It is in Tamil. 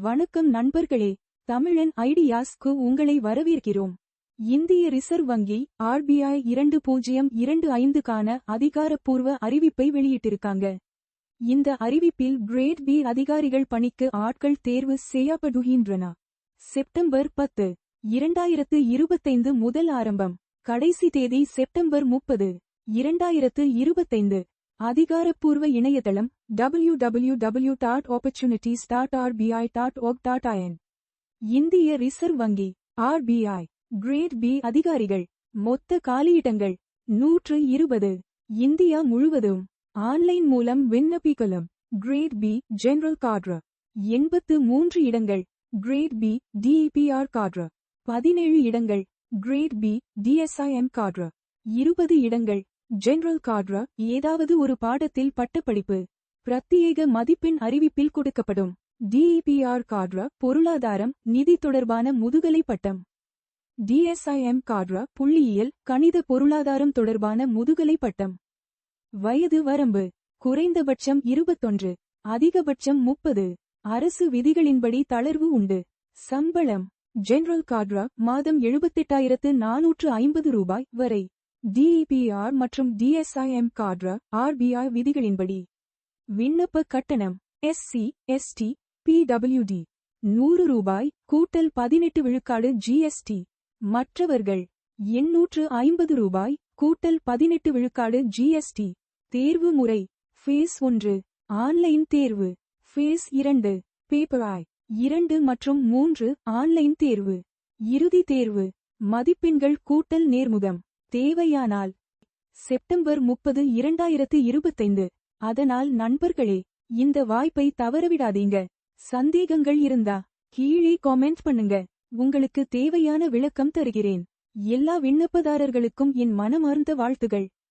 வணக்கம் நண்பர்களே தமிழன் ஐடியாஸ்க்கு உங்களை வரவேற்கிறோம். இந்திய ரிசர்வ் வங்கி ஆர்பிஐ இரண்டு பூஜ்ஜியம் இரண்டு ஐந்துக்கான அதிகாரப்பூர்வ அறிவிப்பை வெளியிட்டிருக்காங்க. இந்த அறிவிப்பில் கிரேட் பி அதிகாரிகள் பணிக்கு ஆட்கள் தேர்வு செய்யப்படுகின்றன. செப்டம்பர் பத்து இரண்டாயிரத்து இருபத்தைந்து முதல் ஆரம்பம். கடைசி தேதி செப்டம்பர் முப்பது இரண்டாயிரத்து இருபத்தைந்து. அதிகாரப்பூர்வ இணையதளம் W W W dot opportunities dot RBI dot org dot IN இந்திய ரிசர்வ் வங்கி ஆர்பிஐ கிரேட் பி அதிகாரிகள் மொத்த காலியிடங்கள் நூற்று இருபது. இந்தியா முழுவதும் ஆன்லைன் மூலம் விண்ணப்பிக்கலாம். கிரேட் பி ஜெனரல் காட்ர எண்பத்து மூன்று இடங்கள். கிரேட் பி டிஇபிஆர் காட்ர பதினேழு இடங்கள். கிரேட் பி டிஎஸ்ஐஎம் காட்ர இருபது இடங்கள். ஜெனரல் காட்ரா ஏதாவது ஒரு பாடத்தில் பட்டப்படிப்பு. பிரத்யேக மதிப்பெண் அறிவிப்பில் கொடுக்கப்படும். டிஇபிஆர் காட்ரா பொருளாதாரம் நிதி தொடர்பான முதுகலை பட்டம். டிஎஸ்ஐஎம் காட்ரா புள்ளியியல் கணித பொருளாதாரம் தொடர்பான முதுகலை பட்டம். வயது வரம்பு குறைந்தபட்சம் இருபத்தொன்று அதிகபட்சம் முப்பது அரசு விதிகளின்படி தளர்வு உண்டு. சம்பளம் ஜெனரல் காட்ரா மாதம் எழுபத்தெட்டாயிரத்து நானூற்று ஐம்பது ரூபாய் வரை. டிஇபிஆர் மற்றும் டிஎஸ்ஐஎம் காட்ரா ஆர்பிஐ விதிகளின்படி. விண்ணப்ப கட்டணம் எஸ்சி எஸ்டி பிடபிள்யூடி நூறு ரூபாய் கூட்டல் பதினெட்டு விழுக்காடு ஜிஎஸ்டி மற்றவர்கள் எண்ணூற்று ஐம்பது ரூபாய் கூட்டல் பதினெட்டு விழுக்காடு ஜிஎஸ்டி தேர்வு முறை ஃபேஸ் ஒன்று ஆன்லைன் தேர்வு ஃபேஸ் இரண்டு பேப்பராய் இரண்டு மற்றும் மூன்று ஆன்லைன் தேர்வு. இறுதி தேர்வு மதிப்பெண்கள் கூட்டல் நேர்முகம். தேவையானால். செப்டம்பர் முப்பது இரண்டாயிரத்து இருபத்தைந்து. அதனால் நண்பர்களே இந்த வாய்ப்பை தவறவிடாதீங்க. சந்தேகங்கள் இருந்தா கீழே காமெண்ட் பண்ணுங்க. உங்களுக்கு தேவையான விளக்கம் தருகிறேன். எல்லா விண்ணப்பதாரர்களுக்கும் என் மனமார்ந்த வாழ்த்துகள்.